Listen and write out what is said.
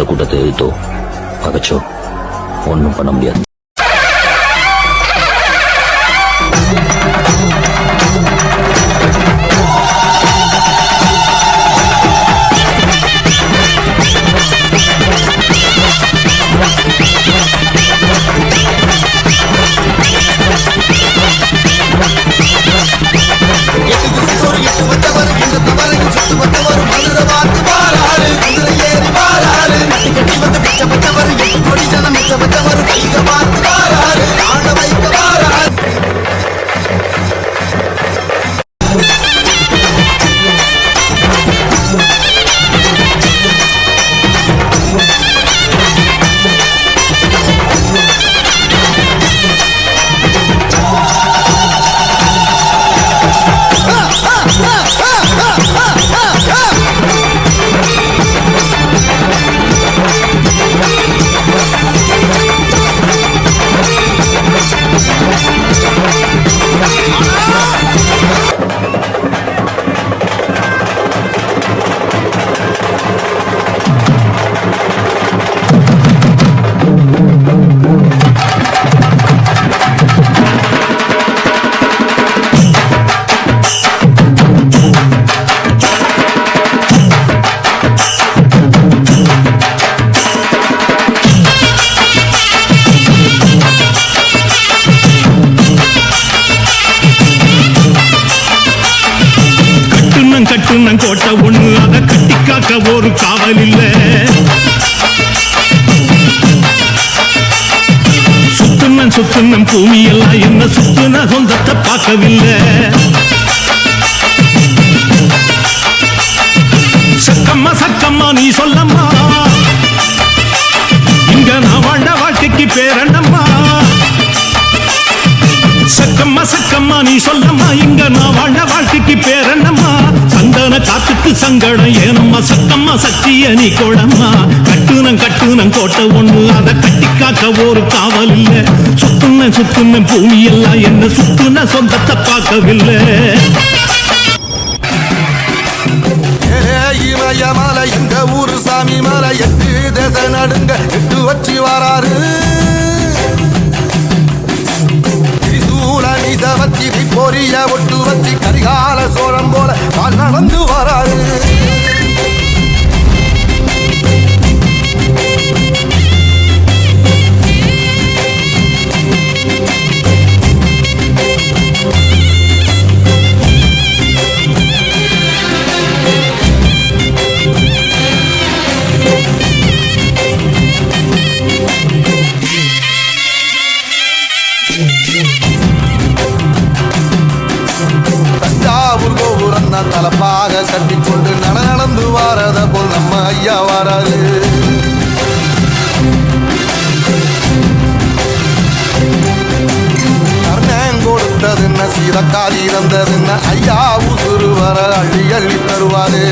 இந்த கூட்டத்தை எதிர்த்தோ பகச்சோ ஒன்றும் பண்ண முடியாது. எட்டு திசைக்கொரு எட்டு வந்தவர் எந்த தவறையும் சுட்டு வந்தவர் கட்டி வந்து பிச்சை ஜனம் மிச்ச கட்டுன கோட்டை ஒண்ணு அதை கட்டி காக்க ஒரு காவல் இல்ல. சுத்துனன் சுத்துனன் பூமி எல்லாம் என்ன சுத்துன சொந்தத்தை பார்க்கவில்லை. சக்கம்மா சக்கம்மா நீ சொல்லம்மா. இங்க நான் வாழ்ந்த வாழ்க்கைக்கு பேரண்ணம்மா சக்கம்மா சக்கம்மா நீ சொல்லம்மா. இங்க நான் வாழ்ந்த வாழ்க்கைக்கு பேரண்ணம்மா காத்துக்கு சங்கடம் ஏனம்மா சத்தம்மா சக்திய நீ கோடம்மா. கட்டுனம் கட்டுனம் கோட்டை ஒண்ணு அதை கட்டி காக்க ஒரு காவல் இல்ல. சுத்துன சுத்துன பூமி எல்லாம் என்ன சுத்துன சொந்தத்தை பார்க்கவில்லை. மலை இந்த ஊரு சாமி மலை எட்டு தேச நடுங்க எட்டு வச்சு வராரு. பொரிய ஒட்டு கோபுரம் தலப்பாக கட்டிக்கொண்டு நட நடந்து வாரத போல் நம்ம ஐயா வராது கொடுத்ததுன்ன சீதக்காதி இறந்ததுன்ன ஐயா உசுறு வர அள்ளி அள்ளி தருவாரு.